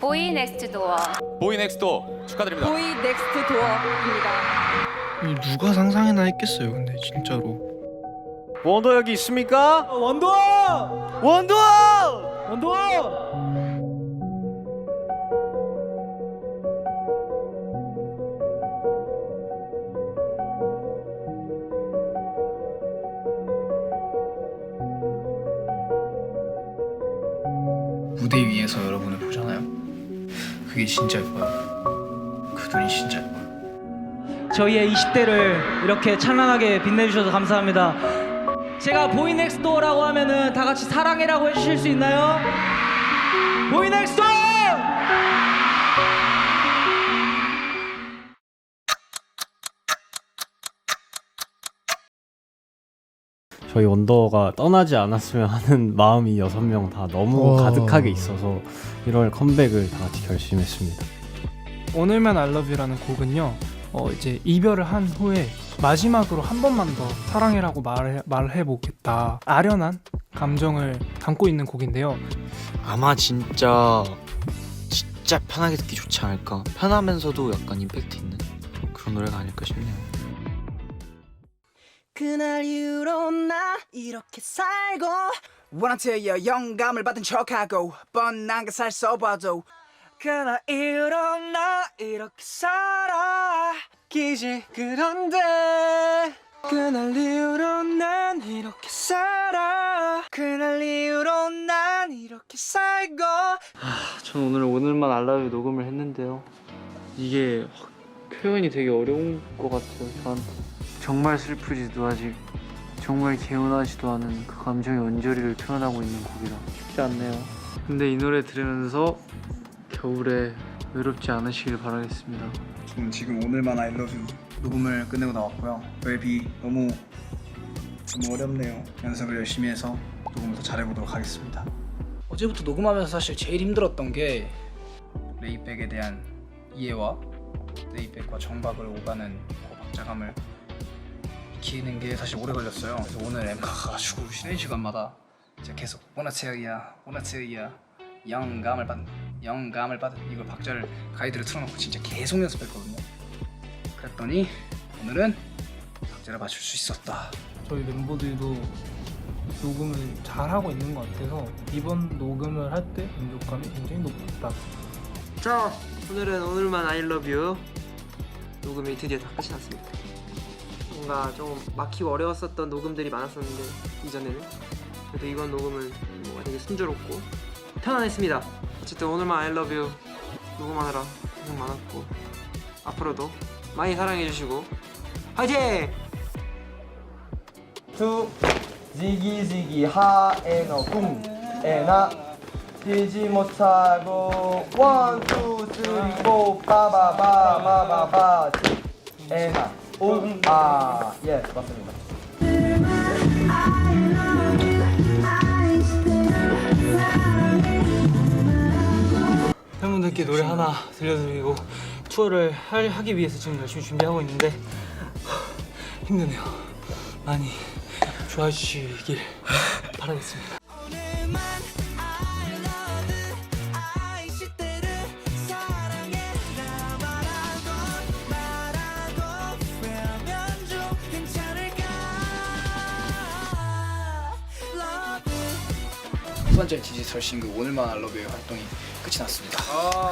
보이 넥스트 도어. 보이 넥스도 축하드립니다. 보이 넥스트 도어입니다. 이 누가 상상이나 했겠어요 근데 진짜로 원도 여기 있습니까? 원도! 원도! 원도! 진짜 예뻐요 그 눈이 진짜 예뻐요 저희의 20대를 이렇게 찬란하게 빛내주셔서 감사합니다. 제가 보이넥스도어라고 하면은 다 같이 사랑해라고 해주실 수 있나요? 보이넥스도어! 저희 원더가 떠나지 않았으면 하는 마음이 여섯 명 다 너무 와. 가득하게 있어서 1월 컴백을 다 같이 결심했습니다. 오늘만 알러뷰라는 곡은요. 어 이제 이별을 한 후에 마지막으로 한 번만 더 사랑해라고 말해, 말해 보겠다. 아련한 감정을 담고 있는 곡인데요. 아마 진짜 진짜 편하게 듣기 좋지 않을까 편하면서도 약간 임팩트 있는 그런 노래가 아닐까 싶네요 그날 이후로 나 이렇게 살고 원한테여 영감을 받은 척하고 뻔한 게살 써봐도 그날 이후로 나 이렇게 살아 기지 그런데 그날 이후로 난 이렇게 살아 그날 이후로 난 이렇게 살고 전 오늘 오늘만 알라뷰 녹음을 했는데요. 이게 확 표현이 되게 어려운 것 같아요. 저한테 정말 슬프지도 아직 정말 개운하지도 않은 그 감정의 언저리를 표현하고 있는 곡이라 쉽지 않네요. 근데 이 노래 들으면서 겨울에 외롭지 않으시길 바라겠습니다. 저는 지금 오늘만 I love you 녹음을 끝내고 나왔고요 랩이 너무 너무 어렵네요 연습을 열심히 해서 녹음을 더 잘해보도록 하겠습니다 어제부터 녹음하면서 사실 제일 힘들었던 게 레이백에 대한 이해와 레이백과 정박을 오가는 그 박자감을 익히는 게 사실 오래 걸렸어요. 그래서 오늘 엠카 가가지고 쉬는 시간마다 제가 계속 오나체이야 오나체이야 영감을 받는 영감을 받은 이걸 박자를 가이드를 틀어놓고 진짜 계속 연습했거든요. 그랬더니 오늘은 박자를 맞출 수 있었다. 저희 멤버들도 녹음을 잘 하고 있는 것 같아서 이번 녹음을 할 때 만족감이 굉장히 높다. 자 오늘은 오늘만 I love you. 녹음이 드디어 다 끝이 났습니다 뭔가 좀 막히고 어려웠었던 녹음들이 많았었는데 이전에는 그래도 이번 녹음은 뭔가 되게 순조롭고 편안했습니다 어쨌든 오늘만 I love you 녹음하느라 고생 많았고 앞으로도 많이 사랑해주시고 화이팅! 투 지기 지기 하에너 쿵 에나 뛰지 못하고 원투 쓰리 포 빠바바바바바 에나 웅 아 예 맞습니다 팬분들께 노래 하나 들려드리고 투어를 할, 하기 위해서 지금 열심히 준비하고 있는데 힘드네요. 많이 좋아해 주시길 바라겠습니다. 번째 디지털 싱글 오늘만 알러뷰의 활동이 끝이 났습니다.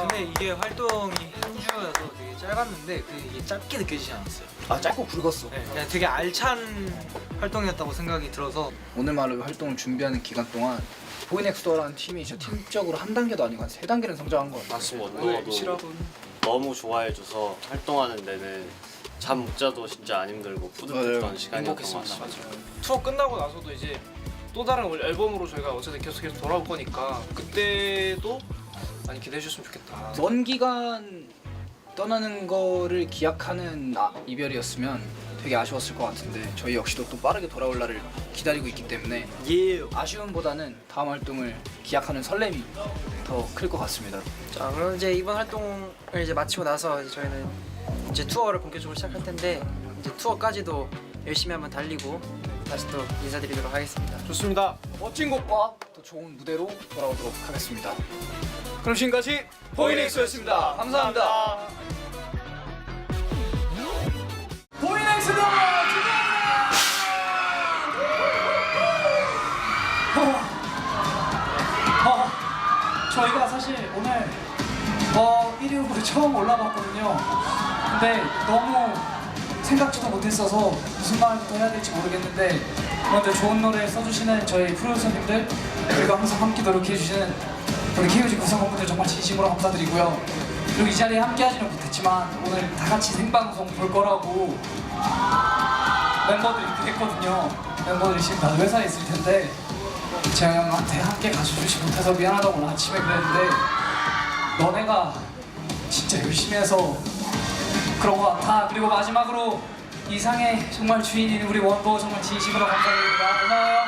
근데 이게 활동이 한 주여서 되게 짧았는데 그게 짧게 느껴지지 않았어요. 아 짧고 굵었어. 네, 그냥 되게 알찬 활동이었다고 생각이 들어서 오늘만 알러뷰 활동을 준비하는 기간 동안 보이넥스토어라는 팀이 진짜 팀적으로 한 단계도 아니고 한 세 단계는 성장한 것 같아요. 맞습니다. 네, 원더도 실업은. 너무 좋아해줘서 활동하는 데는 잠 못 자도 진짜 안 힘들고 뿌듯했던 시간이었던 것 같아요. 투어 끝나고 나서도 이제 또 다른 앨범으로 저희가 어쨌든 계속 계속 돌아올 거니까 그때도 많이 기대해 주셨으면 좋겠다. 먼 기간 떠나는 거를 기약하는 아, 이별이었으면 되게 아쉬웠을 것 같은데 저희 역시도 또 빠르게 돌아올 날을 기다리고 있기 때문에 아쉬움보다는 다음 활동을 기약하는 설렘이 더 클 것 같습니다. 자 그럼 이제 이번 활동을 이제 마치고 나서 이제 저희는 이제 투어를 본격적으로 시작할 텐데 이제 투어까지도 열심히 한번 달리고 다시 또 인사드리도록 하겠습니다. 좋습니다. 멋진 곡과 더 좋은 무대로 돌아오도록 하겠습니다. 그럼 지금까지 보이넥스였습니다. 감사합니다. 보이넥스도 어, 저희가 사실 오늘 어 1위 후보에 처음 올라봤거든요. 근데 너무 생각지도 못했어서 무슨 말부터 해야 될지 모르겠는데 먼저 좋은 노래 써주시는 저희 프로듀서님들 그리고 항상 함께 노력해주시는 우리 KOG 구성원분들 정말 진심으로 감사드리고요. 그리고 이 자리에 함께 하지는 못했지만 오늘 다 같이 생방송 볼 거라고 멤버들이 그랬거든요. 멤버들이 지금 다들 회사에 있을 텐데 재영 형한테 함께 가주지 못해서 미안하다고 오늘 아침에 그랬는데 너네가 진짜 열심히 해서 그런 것 같아. 그리고 마지막으로 이상의 정말 주인인 우리 원도 정말 진심으로 감사드립니다. 고마워요.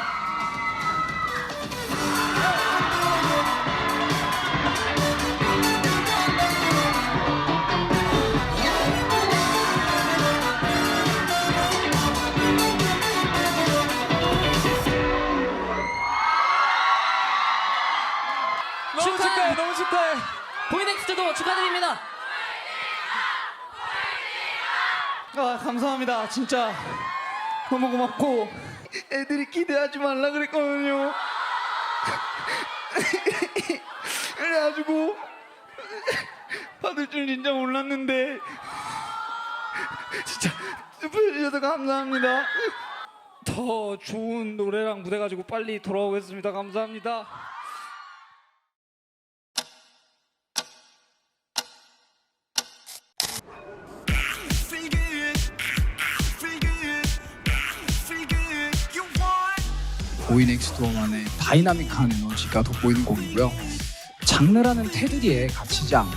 아 감사합니다. 진짜 너무 고맙고 애들이 기대하지 말라 그랬거든요. 그래가지고 받을 줄 진짜 몰랐는데 진짜 투표해주셔서 감사합니다. 더 좋은 노래랑 무대 가지고 빨리 돌아오겠습니다. 감사합니다. 보이넥스트워만의 다이나믹한 에너지가 돋보이는 곡이고요. 장르라는 테두리에 갇히지 않고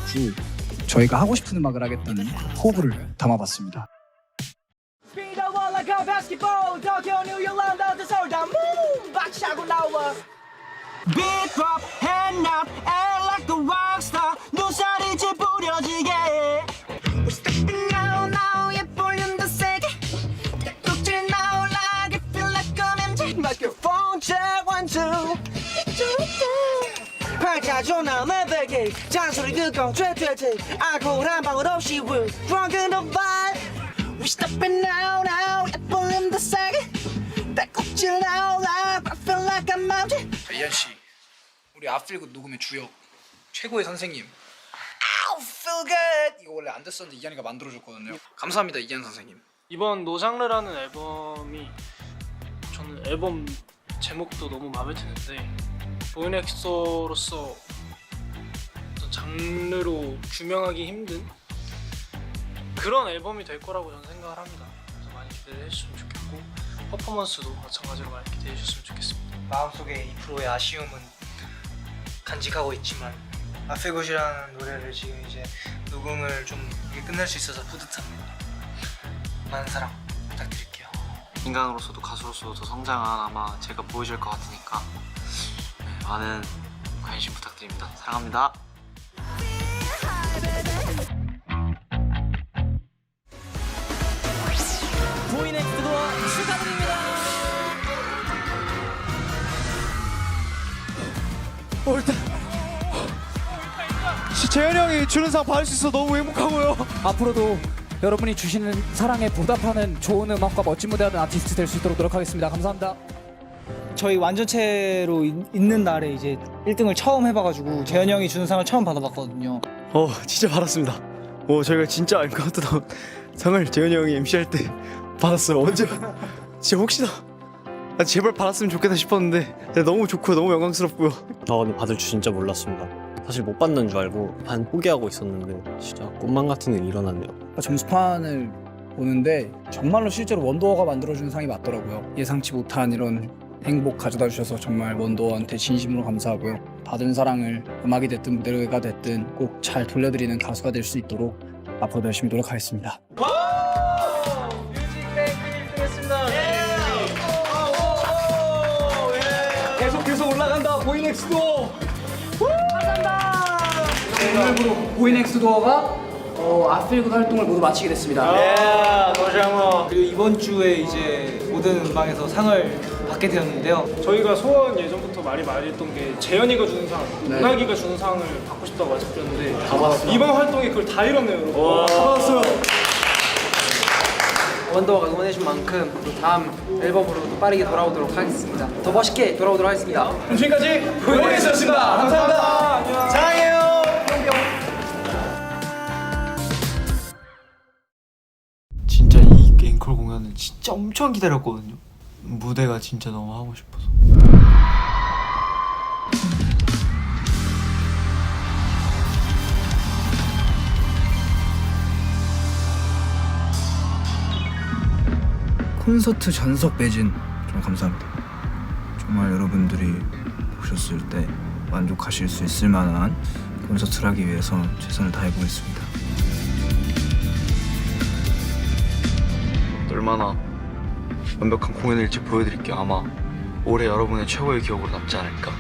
저희가 하고 싶은 음악을 하겠다는 포부를 담아봤습니다. Check one two. 밝아져 남의 베개 잔소리 듣고 죄죄죄 알코올 한 방울 없이 we're drunk in the vibe We stepping out now 나올라 I feel like I'm mountain 이한 씨, 우리 아필굿 녹음의 주역 최고의 선생님. I feel good 이거 원래 안 됐었는데 이한이가 만들어줬거든요. 감사합니다 이한 선생님. 이번 노장르라는 앨범이 저는 앨범 제목도 너무 마음에 드는데 보이넥스로서 어떤 장르로 규명하기 힘든 그런 앨범이 될 거라고 저는 생각을 합니다. 그래서 많이 기대를 해주시면 좋겠고 퍼포먼스도 마찬가지로 많이 기대해 주셨으면 좋겠습니다. 마음속에 2%의 아쉬움은 간직하고 있지만 아페굿이라는 노래를 지금 이제 녹음을 좀 끝낼 수 있어서 뿌듯합니다. 많은 사랑. 인간으로서도 가수로서도 더 성장한 아마 제가 보여줄 것 같으니까 네, 많은 관심 부탁드립니다. 사랑합니다. 보이넥스트도 축하드립니다. 재현이 형이 주는 상 받을 수 있어 너무 행복하고요. 앞으로도 여러분이 주시는 사랑에 보답하는 좋은 음악과 멋진 무대하는 아티스트 될 수 있도록 노력하겠습니다. 감사합니다. 저희 완전체로 있- 있는 날에 이제 1등을 처음 해봐가지고 재현이 형이 주는 상을 처음 받아봤거든요. 어 진짜 받았습니다. 어 저희가 진짜 아까웠던 상을 재현이 형이 MC 할 때 받았어요. 언제 받- 진짜 혹시나 아, 제발 받았으면 좋겠다 싶었는데 너무 좋고 너무 영광스럽고요. 아 근데 받을 줄 진짜 몰랐습니다. 사실 못 받는 줄 알고 반 포기하고 있었는데 진짜 꿈만 같은 일이 일어났네요. 점수판을 보는데 정말로 실제로 원더워가 만들어주는 상이 맞더라고요. 예상치 못한 이런 행복 가져다 주셔서 정말 원더워한테 진심으로 감사하고요. 받은 사랑을 음악이 됐든 무대가 됐든 꼭 잘 돌려드리는 가수가 될 수 있도록 앞으로도 열심히 노력하겠습니다. 계속 계속 올라간다 보이넥스도 오늘부로 보이넥스 도어가 어, 아필굿 활동을 모두 마치게 됐습니다. 그리고 이번 주에 이제 모든 음방에서 상을 받게 되었는데요. 저희가 소원 예전부터 말이 많이 했던 게 재현이가 주는 상, 문학이가 주는 상을 받고 싶다고 말씀드렸는데 이번 활동에 그걸 다 이뤘네요. 여러분. 다 받았어요. 원더가 응원해준 만큼 또 다음 앨범으로 또 빠르게 돌아오도록 하겠습니다. 더 멋있게 돌아오도록 하겠습니다. 지금까지 보이넥스였습니다. 감사합니다. 안녕. 이 앵콜 공연을 진짜 엄청 기다렸거든요. 무대가 진짜 너무 하고 싶어서. 콘서트 전석 매진 정말 감사합니다. 정말 여러분들이 보셨을 때 만족하실 수 있을 만한 콘서트를 하기 위해서 최선을 다해보겠습니다. 얼마나 완벽한 공연일지 보여드릴게요. 아마 올해 여러분의 최고의 기억으로 남지 않을까.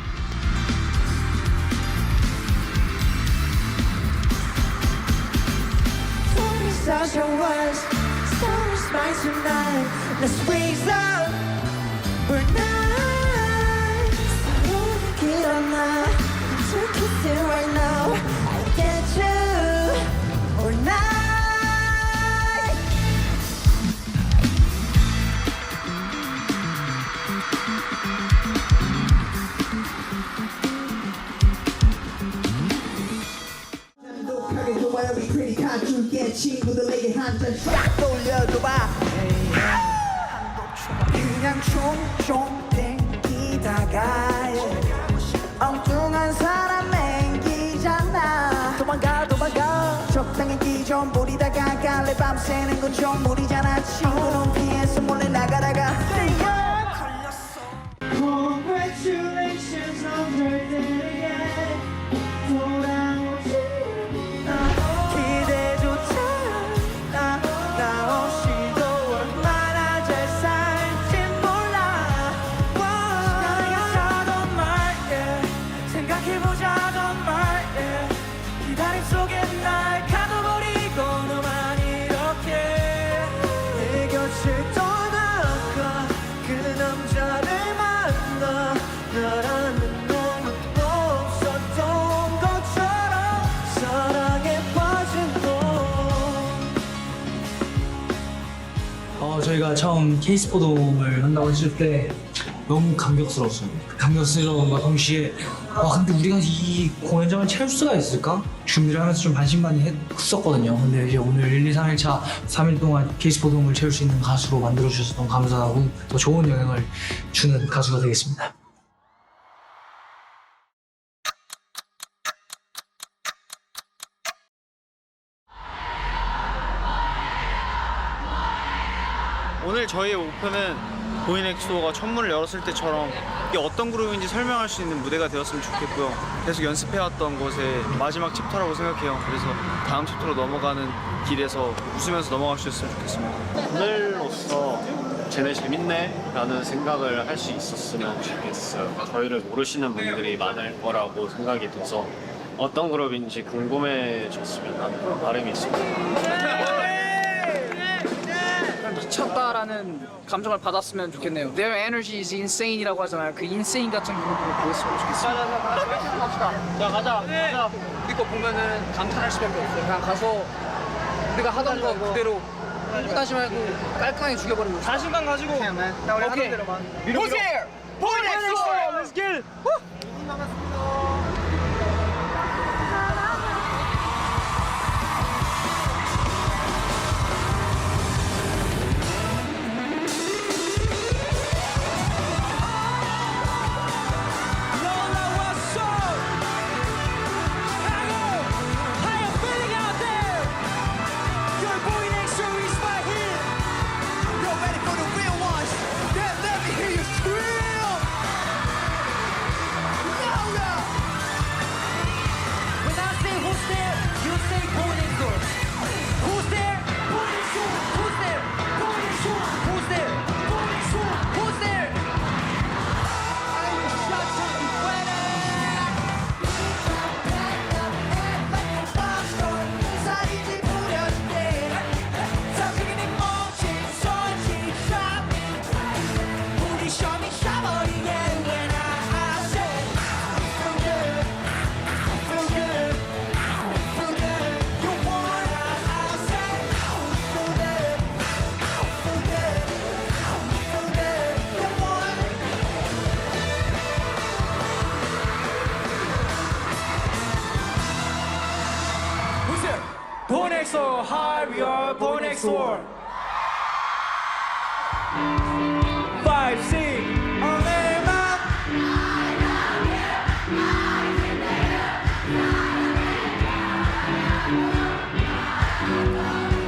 갈래 밤새는 건좀 무리 저희가 처음 케이스 포동을 한다고 했을 때 너무 감격스러웠어요. 감격스러움과 동시에 와 근데 우리가 이 공연장을 채울 수가 있을까? 준비를 하면서 좀 반신반의 했었거든요. 근데 이제 오늘 1, 2, 3일 차 3일 동안 케이스 포동을 채울 수 있는 가수로 만들어 주셔서 너무 감사하고 더 좋은 영향을 주는 가수가 되겠습니다. 오늘 저희의 목표는 보이넥스도어가 첫 문을 열었을 때처럼 이게 어떤 그룹인지 설명할 수 있는 무대가 되었으면 좋겠고요. 계속 연습해왔던 것의 마지막 챕터라고 생각해요. 그래서 다음 챕터로 넘어가는 길에서 웃으면서 넘어갈 수 있으면 좋겠습니다. 오늘로써 쟤네 재밌네 라는 생각을 할 수 있었으면 좋겠어요. 저희를 모르시는 분들이 많을 거라고 생각이 돼서 어떤 그룹인지 궁금해졌으면 하는 바람이 있습니다. 미쳤다라는 감정을 받았으면 좋겠네요. Their energy is insane이라고 하잖아요. 그 insane 같은 그룹으로 보였으면 좋겠어요. 야 가자, 가자. 우리 거 보면은 감탄할 수밖에 없어요. 그냥 가서 우리가 하던 거 그대로 후다시 말고 깔끔하게 죽여버리고 자신감 가지고 나 우리 하던 대로만 Who's here? 보이넥스! Let's get it!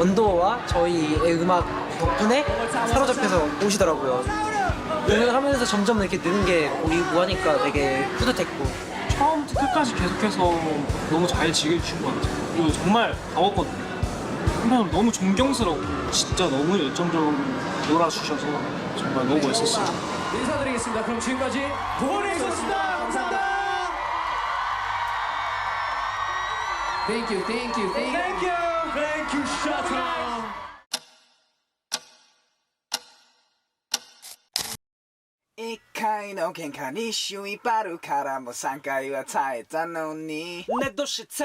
원더와 저희의 음악 덕분에 사로잡혀서 오시더라고요. 공연을 하면서 점점 이렇게 느는 게 보이고 하니까 되게 뿌듯했고 처음부터 끝까지 계속해서 너무 잘 즐겨주신 것 같아요. 그리고 정말 더웠거든요. 한편으로 너무 존경스럽고 진짜 너무 열정적으로 놀아주셔서 정말 너무 멋있었어요. 인사드리겠습니다. 그럼 지금까지 보내셨습니다. 감사합니다. Thank you, thank you, thank you. Thank you. Thank you, Shuttle. 一回の喧嘩に周囲バルからも3回は耐えたのに내どして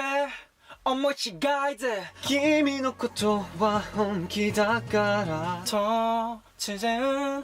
思い違いで君のことは本気だから突然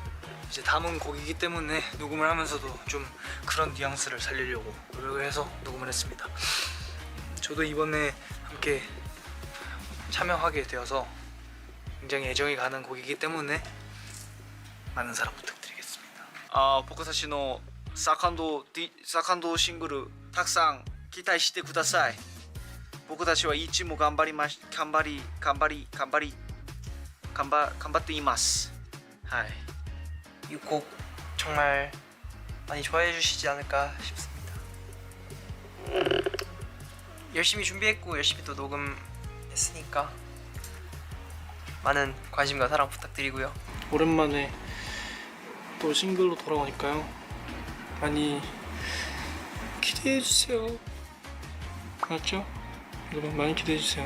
이제 담은 곡이기 때문에 녹음을 하면서도 좀 그런 뉘앙스를 살리려고 노력을 해서 녹음을 했습니다 저도 이번에 함께 참여하게 되어서 굉장히 애정이 가는 곡이기 때문에 많은 사랑 부탁드리겠습니다. あ僕たちのセカンドディセカンドシングルたくさん期待してください僕たちはいつも頑張りまし頑張り頑張り頑張り頑張頑張っていますはい 이 곡 정말 많이 좋아해 주시지 않을까 싶습니다. 열심히 준비했고 열심히 또 녹음했으니까 많은 관심과 사랑 부탁드리고요. 오랜만에 또 싱글로 돌아오니까요. 많이 기대해 주세요. 맞죠? 여러분 많이 기대해 주세요.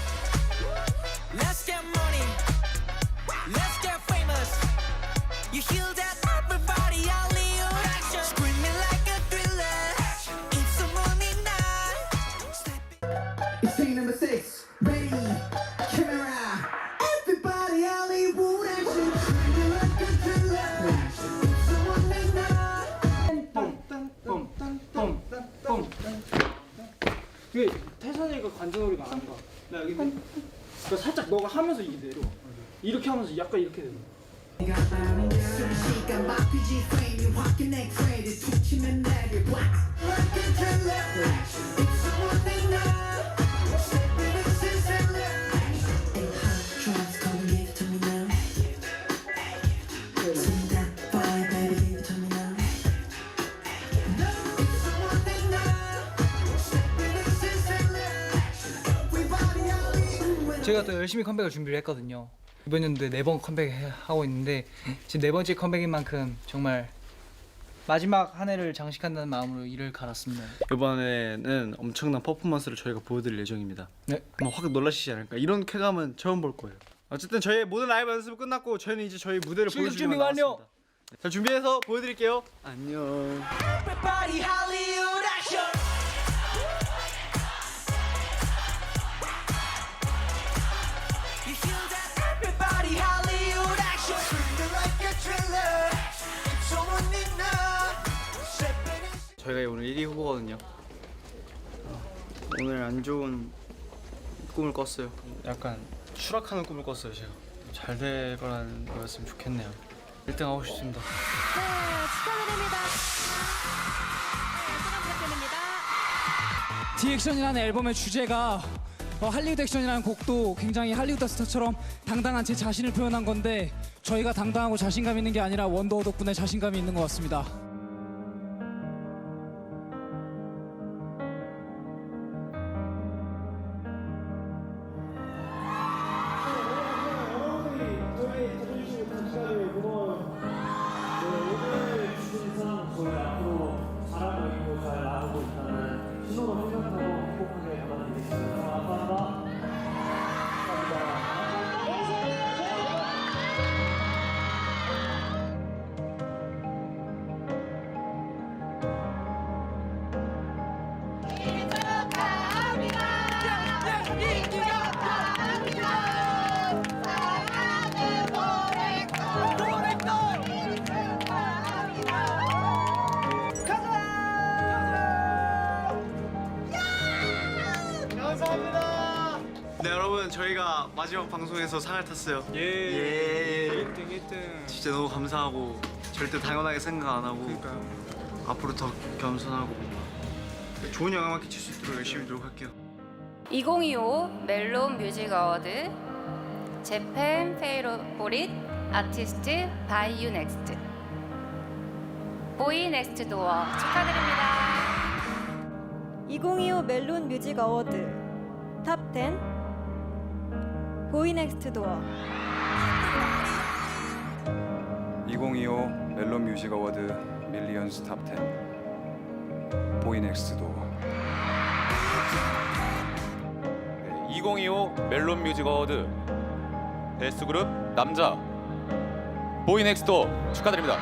살짝 너가 하면서 이게 내려. 이렇게 하면서 약간 이렇게 내려. 순식 제가 또 열심히 컴백을 준비를 했거든요. 이번 연도에 네 번 컴백하고 있는데 지금 네 번째 컴백인 만큼 정말 마지막 한 해를 장식한다는 마음으로 이를 갈았습니다. 이번에는 엄청난 퍼포먼스를 저희가 보여드릴 예정입니다. 네. 아마 확 놀라시지 않을까 이런 쾌감은 처음 볼 거예요. 어쨌든 저희 모든 라이브 연습 끝났고 저희는 이제 저희 무대를 출격 보여주기만 준비 완료. 남았습니다. 자 준비해서 보여드릴게요. 안녕. 저희가 오늘 1위 후보거든요. 오늘 안 좋은 꿈을 꿨어요. 약간 추락하는 꿈을 꿨어요 제가. 잘 될 거라는 거였으면 좋겠네요. 1등 하고 싶습니다. 네, 축하드립니다. 네, 소감 부탁드립니다. 디액션이라는 앨범의 주제가 어, 할리우드 액션이라는 곡도 굉장히 할리우드 스타처럼 당당한 제 자신을 표현한 건데 저희가 당당하고 자신감 있는 게 아니라 원더워 덕분에 자신감이 있는 것 같습니다. 마지막 방송에서 상을 탔어요. 예. 1등 1등. 진짜 너무 감사하고 절대 당연하게 생각 안 하고 앞으로 더 겸손하고 좋은 영향만 끼칠 수 있도록 열심히 노력할게요. 2025 멜론 뮤직 어워드 재팬 페이로보릿 아티스트 바이 유 넥스트 보이 넥스트 도어 축하드립니다. 2025 멜론 뮤직 어워드 탑10 보이넥스트 도어 2025 멜론 뮤직 어워드 밀리언스 탑10 보이넥스트 도어 2025 멜론 뮤직 어워드 베스트 그룹 남자 보이넥스토 축하드립니다.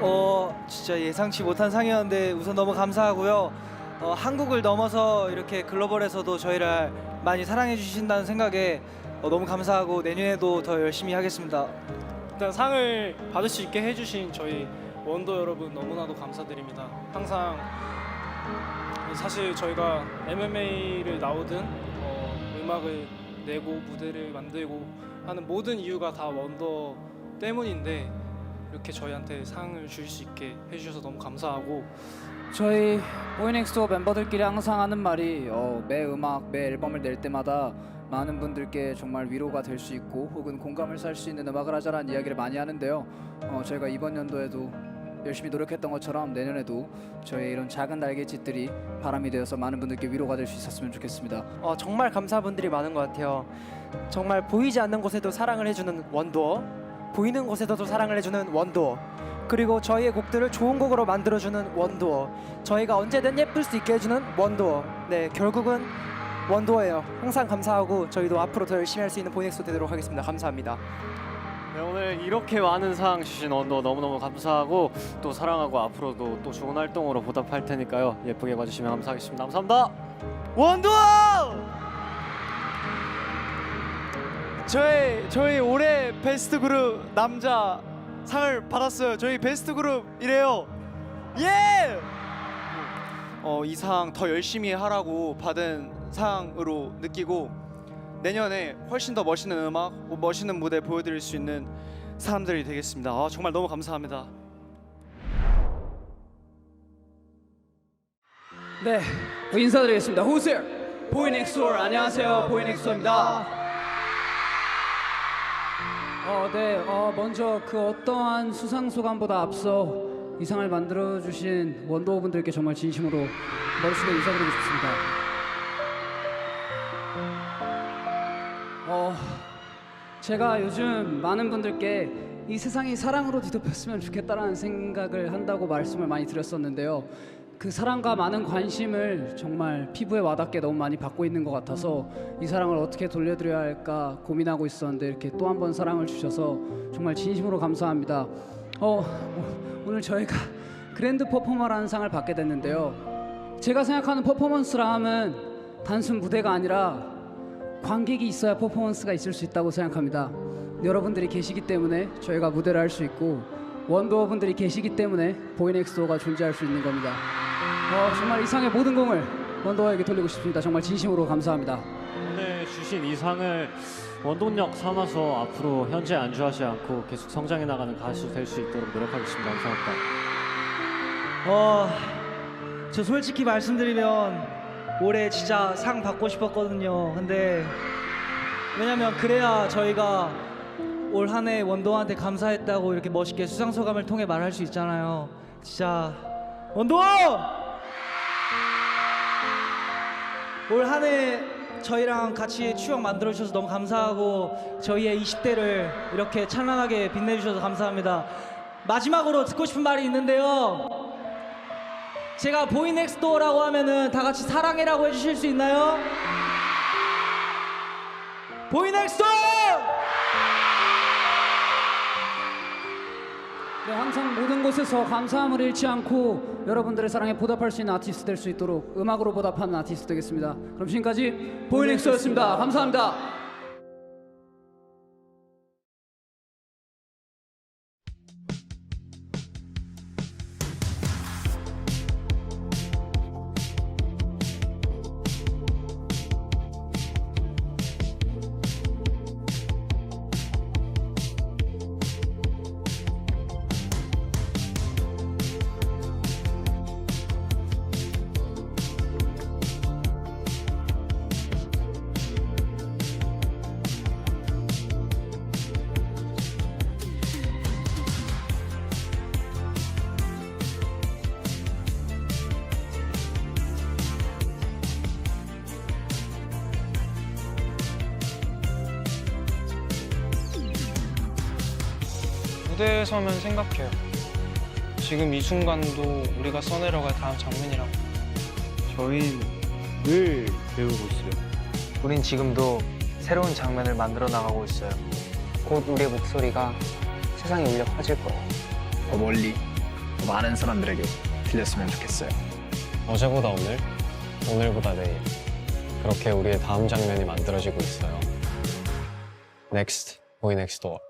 어 진짜 예상치 못한 상이었는데 우선 너무 감사하고요. 어, 한국을 넘어서 이렇게 글로벌에서도 저희를 많이 사랑해 주신다는 생각에 어, 너무 감사하고 내년에도 더 열심히 하겠습니다. 일단 상을 받을 수 있게 해주신 저희 원더 여러분 너무나도 감사드립니다. 항상 사실 저희가 MMA를 나오든 어, 음악을 내고 무대를 만들고 하는 모든 이유가 다 원더 때문인데 이렇게 저희한테 상을 줄수 있게 해주셔서 너무 감사하고 저희 보이넥스토 멤버들끼리 항상 하는 말이 어, 매 음악, 매 앨범을 낼 때마다 많은 분들께 정말 위로가 될 수 있고 혹은 공감을 살 수 있는 음악을 하자라는 이야기를 많이 하는데요. 어, 저희가 이번 연도에도 열심히 노력했던 것처럼 내년에도 저희 이런 작은 날개짓들이 바람이 되어서 많은 분들께 위로가 될 수 있었으면 좋겠습니다. 어, 정말 감사한 분들이 많은 것 같아요. 정말 보이지 않는 곳에도 사랑을 해주는 원도어, 보이는 곳에서도 사랑을 해주는 원도어, 그리고 저희의 곡들을 좋은 곡으로 만들어주는 원도어, 저희가 언제든 예쁠 수 있게 해주는 원도어. 네, 결국은 원도어예요. 항상 감사하고 저희도 앞으로 더 열심히 할 수 있는 보넥스 되도록 하겠습니다. 감사합니다. 네, 오늘 이렇게 많은 상 주신 원더 너무너무 감사하고 또 사랑하고 앞으로도 또 좋은 활동으로 보답할 테니까요. 예쁘게 봐주시면 감사하겠습니다. 감사합니다. 원두어! 저희 저희 올해 베스트 그룹 남자 상을 받았어요. 저희 베스트 그룹이래요. 예! 어, 이 상 더 열심히 하라고 받은 상으로 느끼고 내년에 훨씬 더 멋있는 음악, 멋있는 무대 보여드릴 수 있는 사람들이 되겠습니다. 아, 정말 너무 감사합니다. 네, 인사드리겠습니다. 호세 보이넥스토 안녕하세요. 보이넥스토입니다. 어, 네, 어, 먼저 그 어떠한 수상 소감보다 앞서 이 상을 만들어 주신 원더우 분들께 정말 진심으로 머릿속에 인사드리고 싶습니다. 어, 제가 요즘 많은 분들께 이 세상이 사랑으로 뒤덮였으면 좋겠다라는 생각을 한다고 말씀을 많이 드렸었는데요. 그 사랑과 많은 관심을 정말 피부에 와닿게 너무 많이 받고 있는 것 같아서 이 사랑을 어떻게 돌려드려야 할까 고민하고 있었는데 이렇게 또 한 번 사랑을 주셔서 정말 진심으로 감사합니다. 어, 오늘 저희가 그랜드 퍼포머라는 상을 받게 됐는데요. 제가 생각하는 퍼포먼스라 함은 단순 무대가 아니라 관객이 있어야 퍼포먼스가 있을 수 있다고 생각합니다. 여러분들이 계시기 때문에 저희가 무대를 할 수 있고 원더워 분들이 계시기 때문에 보이넥스도어가 존재할 수 있는 겁니다. 어, 정말 이상의 모든 공을 원더워에게 돌리고 싶습니다. 정말 진심으로 감사합니다. 이번에 주신 이 상을 원동력 삼아서 앞으로 현재 안주하지 않고 계속 성장해 나가는 가수 될 수 있도록 노력하겠습니다. 감사합니다. 어, 저 솔직히 말씀드리면 올해 진짜 상 받고 싶었거든요. 근데 왜냐면 그래야 저희가 올 한 해 원동한테 감사했다고 이렇게 멋있게 수상 소감을 통해 말할 수 있잖아요. 진짜 원동! 올 한 해 저희랑 같이 추억 만들어 주셔서 너무 감사하고 저희의 20대를 이렇게 찬란하게 빛내 주셔서 감사합니다. 마지막으로 듣고 싶은 말이 있는데요. 제가 보이넥스도어라고 하면은 다 같이 사랑해라고 해주실 수 있나요? 보이넥스도어! 네, 항상 모든 곳에서 감사함을 잃지 않고 여러분들의 사랑에 보답할 수 있는 아티스트 될 수 있도록 음악으로 보답하는 아티스트 되겠습니다. 그럼 지금까지 보이넥스였습니다. 감사합니다. 무대에 서면 생각해요. 지금 이 순간도 우리가 써내려갈 다음 장면이라고. 저희는 늘 배우고 있어요. 우린 지금도 새로운 장면을 만들어 나가고 있어요. 곧 우리의 목소리가 세상에 울려 퍼질 거예요. 더 멀리 더 많은 사람들에게 들렸으면 좋겠어요. 어제보다 오늘, 오늘보다 내일. 그렇게 우리의 다음 장면이 만들어지고 있어요. Next, 보이 넥스트 도어.